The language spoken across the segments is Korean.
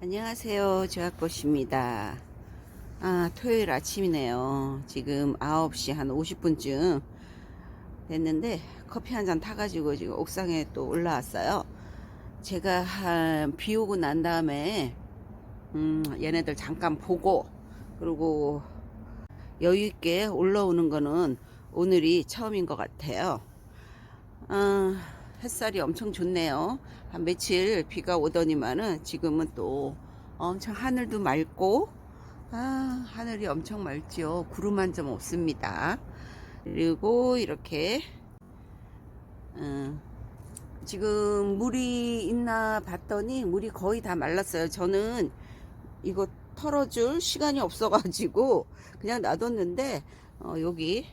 안녕하세요. 조약꽃입니다. 아, 토요일 아침이네요. 지금 9시 한 50분쯤 됐는데 커피 한 잔 타가지고 지금 옥상에 또 올라왔어요. 제가 한 비 오고 난 다음에 음, 얘네들 잠깐 보고 그리고 여유 있게 올라오는 거는 오늘이 처음인 것 같아요. 아, 햇살이 엄청 좋네요. 한 며칠 비가 오더니만은 지금은 또 엄청 하늘도 맑고 아, 하늘이 엄청 맑죠. 구름 한 점 없습니다. 그리고 이렇게 음, 지금 물이 있나 봤더니 물이 거의 다 말랐어요. 저는 이거 털어줄 시간이 없어가지고 그냥 놔뒀는데 어, 여기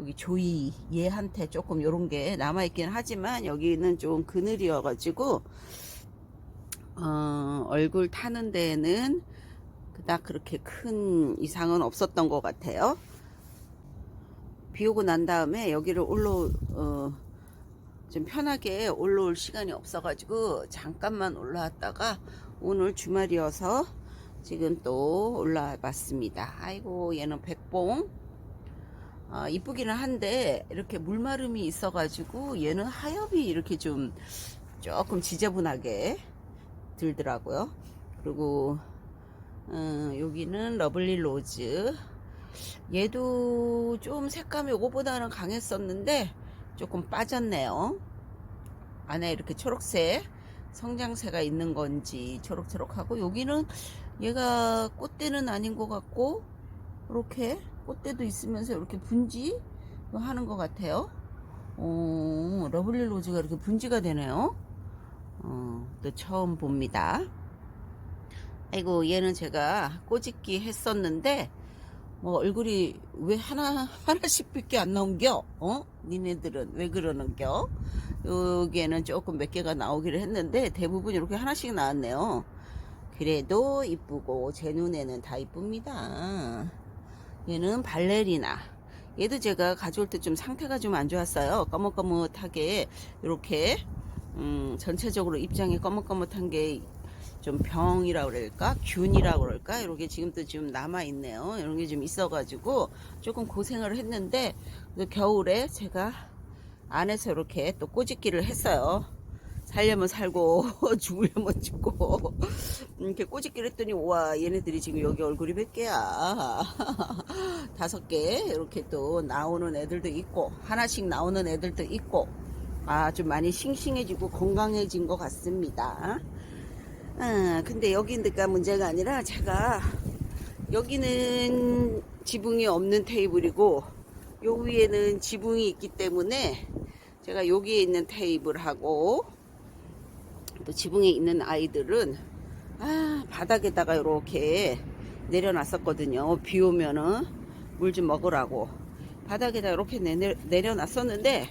여기 조이 얘한테 조금 요런 게 남아있긴 하지만 여기는 좀 그늘이어 가지고 어, 얼굴 타는 데에는 그닥 그렇게 큰 이상은 없었던 것 같아요. 비 오고 난 다음에 여기를 올라 어, 좀 편하게 올라올 시간이 없어 가지고 잠깐만 올라왔다가 오늘 주말이어서 지금 또 올라와 봤습니다. 아이고 얘는 백봉 아, 이쁘기는 한데 이렇게 물마름이 있어가지고 얘는 하엽이 이렇게 좀 조금 지저분하게 들더라고요. 그리고 어, 여기는 러블리 로즈 얘도 좀 색감이 요거보다는 강했었는데 조금 빠졌네요. 안에 이렇게 초록색 성장새가 있는 건지 초록초록하고 여기는 얘가 꽃대는 아닌 것 같고 이렇게 꽃대도 있으면서 이렇게 분지 하는 것 같아요. 어, 러블리 로즈가 이렇게 분지가 되네요. 어, 또 처음 봅니다. 아이고 얘는 제가 꼬집기 했었는데 뭐 얼굴이 왜 하나 하나씩 밖에 안 나온겨? 어? 니네들은 왜 그러는겨? 여기에는 조금 몇 개가 나오기를 했는데 대부분 이렇게 하나씩 나왔네요. 그래도 이쁘고 제 눈에는 다 이쁩니다. 얘는 발레리나. 얘도 제가 가져올 때 좀 상태가 좀 안 좋았어요. 거뭇거뭇하게 이렇게 음, 전체적으로 입장이 거뭇거뭇한 게 좀 병이라 그럴까 균이라 그럴까 이렇게 지금도 좀 남아 있네요. 이런 게 좀 있어 가지고 조금 고생을 했는데 그 겨울에 제가 안에서 이렇게 또 꼬집기를 했어요. 살려면 살고 죽으려면 죽고. 이렇게 꼬집기를 했더니 와 얘네들이 지금 여기 얼굴이 몇 개야? 다섯 개. 이렇게 또 나오는 애들도 있고 하나씩 나오는 애들도 있고 아좀 많이 싱싱해지고 건강해진 것 같습니다. 아 근데 여기가 문제가 아니라 제가 여기는 지붕이 없는 테이블이고 요 위에는 지붕이 있기 때문에 제가 여기에 있는 테이블하고 또 지붕에 있는 아이들은 아, 바닥에다가 이렇게 내려놨었거든요. 비 오면은 물 좀 먹으라고 바닥에다 이렇게 내려, 내려놨었는데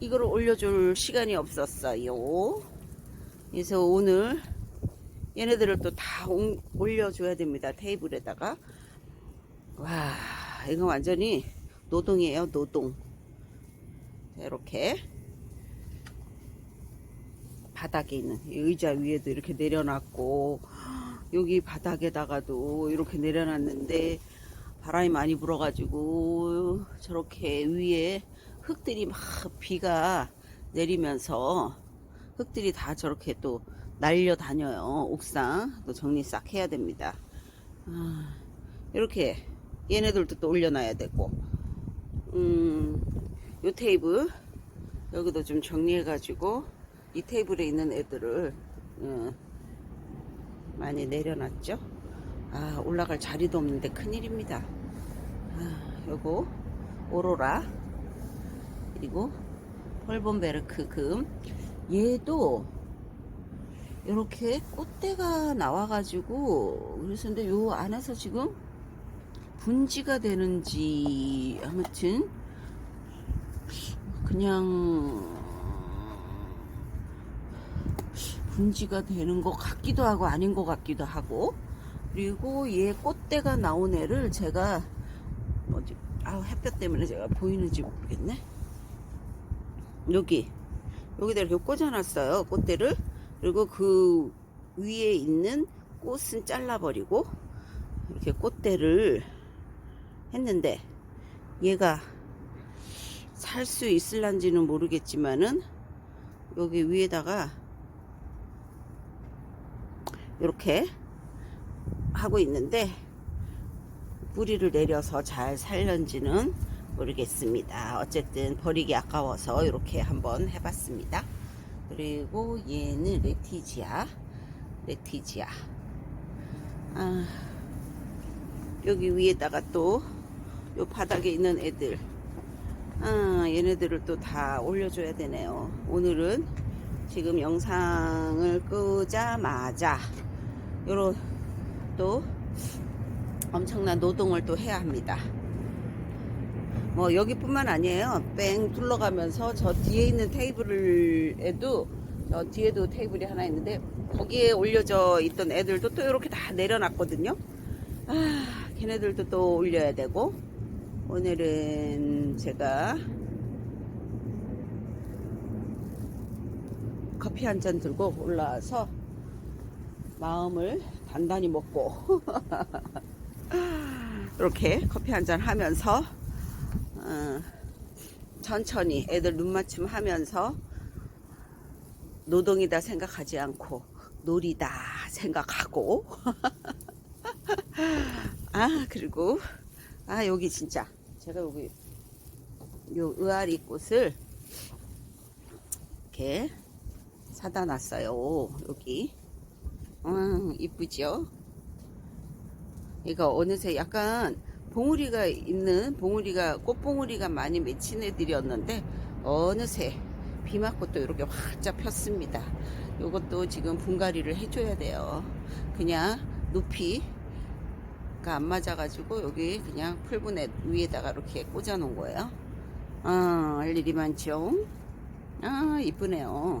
이거를 올려줄 시간이 없었어요. 그래서 오늘 얘네들을 또 다 올려줘야 됩니다. 테이블에다가 와 이거 완전히 노동이에요. 노동. 자, 이렇게 바닥에 있는 의자 위에도 이렇게 내려놨고 여기 바닥에다가도 이렇게 내려놨는데 바람이 많이 불어가지고 저렇게 위에 흙들이 막 비가 내리면서 흙들이 다 저렇게 또 날려 다녀요. 옥상 또 정리 싹 해야 됩니다. 아, 이렇게 얘네들도 또 올려놔야 되고 음, 요 테이블 여기도 좀 정리해 가지고 이 테이블에 있는 애들을 어, 많이 내려놨죠. 아 올라갈 자리도 없는데 큰일입니다. 아, 요거 오로라 그리고 펄본베르크 금 얘도 이렇게 꽃대가 나와가지고 그래서 근데 요 안에서 지금 분지가 되는지 아무튼 그냥 분지가 되는 것 같기도 하고 아닌 것 같기도 하고. 그리고 얘 꽃대가 나온 애를 제가 뭐지? 아 햇볕 때문에 제가 보이는지 모르겠네. 여기. 여기다 이렇게 꽂아놨어요 꽃대를. 그리고 그 위에 있는 꽃은 잘라버리고 이렇게 꽃대를 했는데 얘가 살 수 있을란지는 모르겠지만은 여기 위에다가 이렇게 하고 있는데 뿌리를 내려서 잘 살는지는 모르겠습니다. 어쨌든 버리기 아까워서 이렇게 한번 해봤습니다. 그리고 얘는 레티지아, 레티지아. 아, 여기 위에다가 또 요 바닥에 있는 애들, 아, 얘네들을 또 다 올려줘야 되네요. 오늘은 지금 영상을 끄자마자 요런 또 엄청난 노동을 또 해야 합니다. 뭐 여기뿐만 아니에요. 뺑 둘러가면서 저 뒤에 있는 테이블에도 저 뒤에도 테이블이 하나 있는데 거기에 올려져 있던 애들도 또 이렇게 다 내려놨거든요. 아, 걔네들도 또 올려야 되고 오늘은 제가 커피 한 잔 들고 올라와서 마음을 단단히 먹고 이렇게 커피 한 잔 하면서 어, 천천히 애들 눈 맞춤 하면서 노동이다 생각하지 않고 놀이다 생각하고. 아 그리고 아 여기 진짜 제가 여기 요 의아리 꽃을 이렇게 사다 놨어요 여기 음 이쁘죠 이거 어느새 약간 봉우리가 있는 봉우리가 꽃봉우리가 많이 맺힌 애들이었는데 어느새 비 맞고 또 이렇게 활짝 폈습니다. 이것도 지금 분갈이를 해줘야 돼요. 그냥 높이가 안 맞아가지고 여기 그냥 풀분에 위에다가 이렇게 꽂아 놓은 거예요. 아, 할 일이 많죠. 아, 이쁘네요.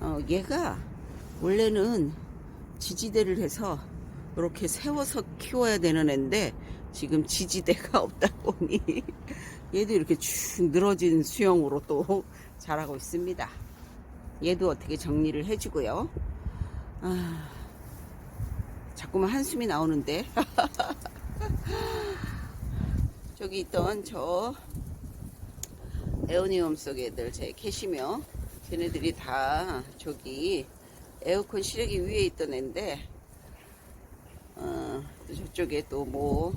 어, 얘가 원래는 지지대를 해서 이렇게 세워서 키워야 되는 애인데 지금 지지대가 없다 보니 얘도 이렇게 쭉 늘어진 수영으로 또 자라고 있습니다. 얘도 어떻게 정리를 해주고요. 아, 자꾸만 한숨이 나오는데 저기 있던 저 에어니움 속 애들 제 캐시며 걔네들이 다 저기 에어컨 실외기 위에 있던 애인데 어, 또 저쪽에 또 뭐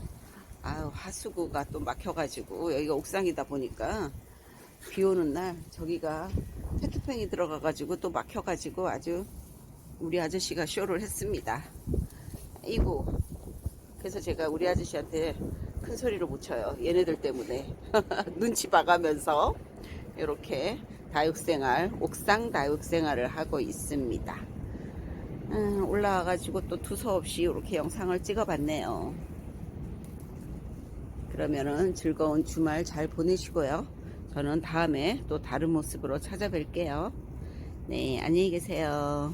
아유 하수구가 또 막혀가지고 여기가 옥상이다 보니까 비 오는 날 저기가 페트병이 들어가가지고 또 막혀가지고 아주 우리 아저씨가 쇼를 했습니다. 이고 그래서 제가 우리 아저씨한테 큰 소리로 못 쳐요. 얘네들 때문에 눈치 봐가면서 이렇게 다육생활 옥상 다육생활을 하고 있습니다. 음, 올라와가지고 또 두서없이 이렇게 영상을 찍어봤네요. 그러면은 즐거운 주말 잘 보내시고요. 저는 다음에 또 다른 모습으로 찾아뵐게요. 네, 안녕히 계세요.